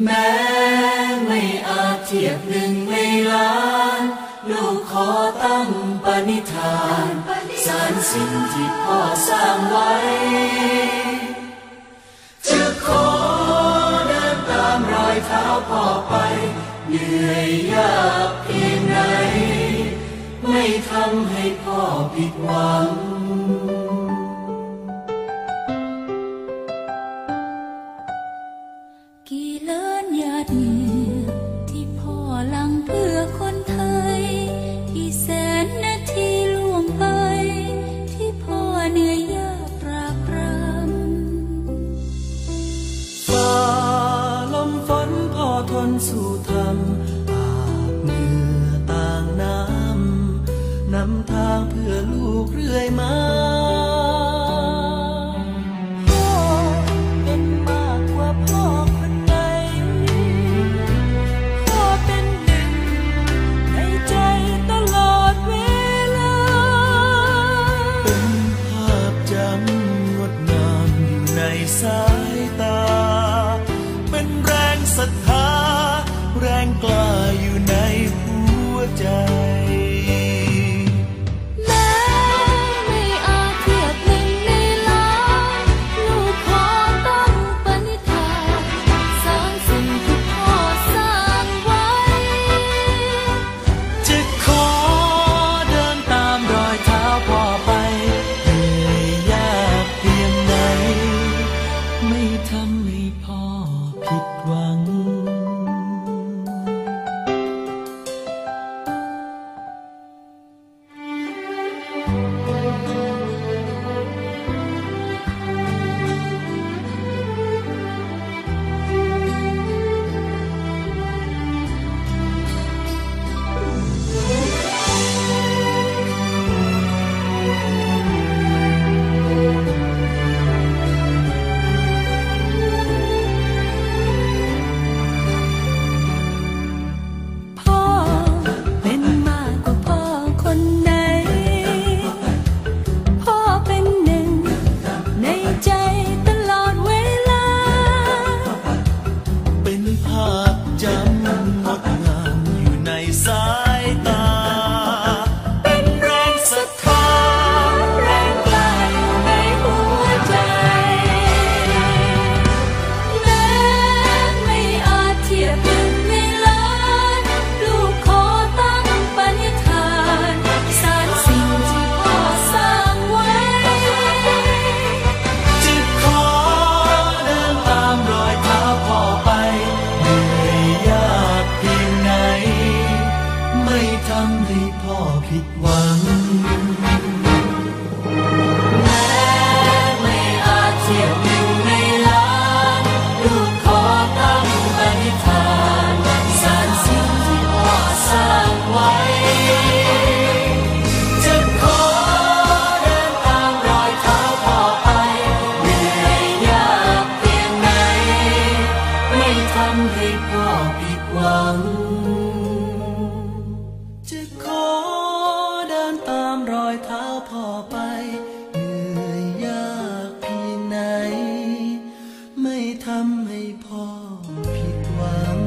แม้ไม่อาจเทียบหนึ่งในล้าน ลูกขอตั้งปณิธานสารสิ่งที่พ่อสร้างไว้ จะขอเดินตามรอยเท้าพ่อไป เหนื่อยยากเพียงไหนไม่ทำให้พ่อผิดหวัง ดที่พ่อลังเพื่อคนไทยที่แสนนาทีล่วงไป ที่พ่อเหนื่อยยากปราบปรำฝ่าลมฝนพ่อทนสู่ธรรม สายตา เป็นแรงศรัทธา แรงกล้าอยู่ในหัวใจิดหวัง แม้ไม่อาเทียนึ่งใล้าลูกขอตั้งปณิานสารสิ่งที่พ่อสร้างไว้ จะขอเดินตามรอยเท้าพ่อไปเม่ยากเพียงไหนไม่ทำให้พ่อผิดหวัง พ่อไป เหนื่อยยากพี่ไหน ไม่ทำให้พ่อผิดหวัง